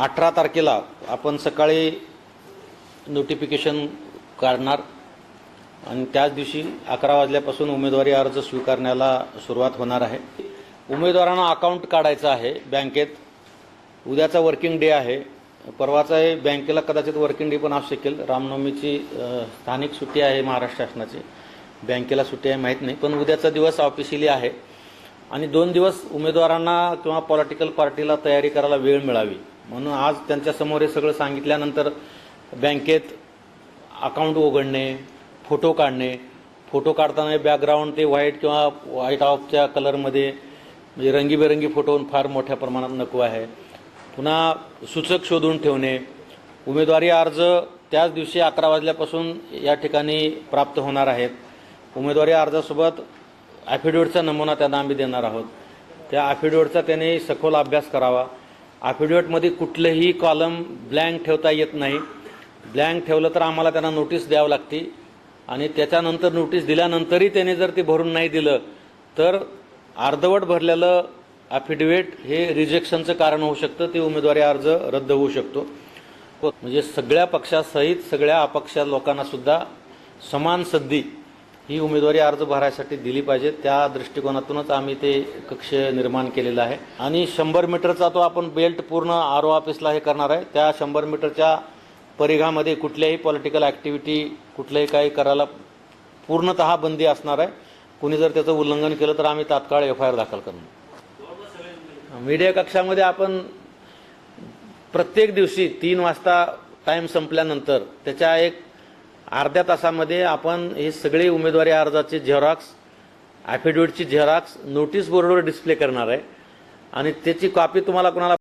अठरा तारखेला आपण सकाळी नोटिफिकेशन काढणार आणि त्याच दिवशी अकरा वाजल्यापासून उमेदवारी अर्ज स्वीकारण्याला सुरुवात होणार आहे. उमेदवारांना अकाउंट काढायचं आहे बँकेत. उद्याचा वर्किंग डे आहे. परवाचा आहे बँकेला कदाचित वर्किंग डे पण असू शकेल. रामनवमीची स्थानिक सुट्टी आहे महाराष्ट्र शासनाची. बँकेला सुट्टी आहे माहीत नाही पण उद्याचा दिवस ऑफिशियली आहे. आणि दोन दिवस उमेदवारांना किंवा पॉलिटिकल पार्टीला तयारी करायला वेळ मिळावी. म्हणून आज त्यांच्यासमोर हे सगळं सांगितल्यानंतर बँकेत अकाउंट उघडणे फोटो काढणे फोटो काढताना बॅकग्राऊंड ते व्हाईट किंवा व्हाईट ऑफच्या कलरमध्ये म्हणजे रंगीबेरंगी फोटो फार मोठ्या प्रमाणात नको आहे. पुन्हा सूचक शोधून ठेवणे. उमेदवारी अर्ज त्याच दिवशी अकरा वाजल्यापासून या ठिकाणी प्राप्त होणार आहेत. उमेदवारी अर्जासोबत ॲफिडेविटचा नमुना त्यांना आम्ही देणार आहोत. त्या ॲफिडेविटचा त्याने सखोल अभ्यास करावा. ॲफिडेविटमध्ये कुठलंही कॉलम ब्लँक ठेवता येत नाही. ब्लँक ठेवलं तर आम्हाला त्यांना नोटीस द्यावं लागते. आणि त्याच्यानंतर नोटीस दिल्यानंतरही त्याने जर ते भरून नाही दिलं तर अर्धवट भरलेलं ॲफिडेविट हे रिजेक्शनचं कारण होऊ शकतं. ते उमेदवारी अर्ज रद्द होऊ शकतो. हो, म्हणजे सगळ्या पक्षासहित सगळ्या अपक्ष लोकांना सुद्धा समान संधी ही उमेदवारी अर्ज भरायसाठी दिली पाहिजे. त्या दृष्टिकोनातूनच आम्ही ते कक्ष निर्माण केलेलं आहे. आणि शंभर मीटरचा तो आपण बेल्ट पूर्ण आर ओ ऑफिसला हे करणार आहे. त्या शंभर मीटरच्या परिघामध्ये कुठल्याही पॉलिटिकल ॲक्टिव्हिटी कुठल्याही काही करायला पूर्णतः बंदी असणार आहे. कुणी जर त्याचं उल्लंघन केलं तर आम्ही तात्काळ एफ आय आर दाखल करणार. मीडिया कक्षामध्ये आपण प्रत्येक दिवशी तीन वाजता टाईम संपल्यानंतर त्याच्या एक अर्ध्या तासामध्ये आपण हे सगळे उमेदवारी अर्जाचे झेरॉक्स ॲफिडेविटची झेरॉक्स नोटीस बोर्डवर डिस्प्ले करणार आहे. आणि त्याची कॉपी तुम्हाला कोणाला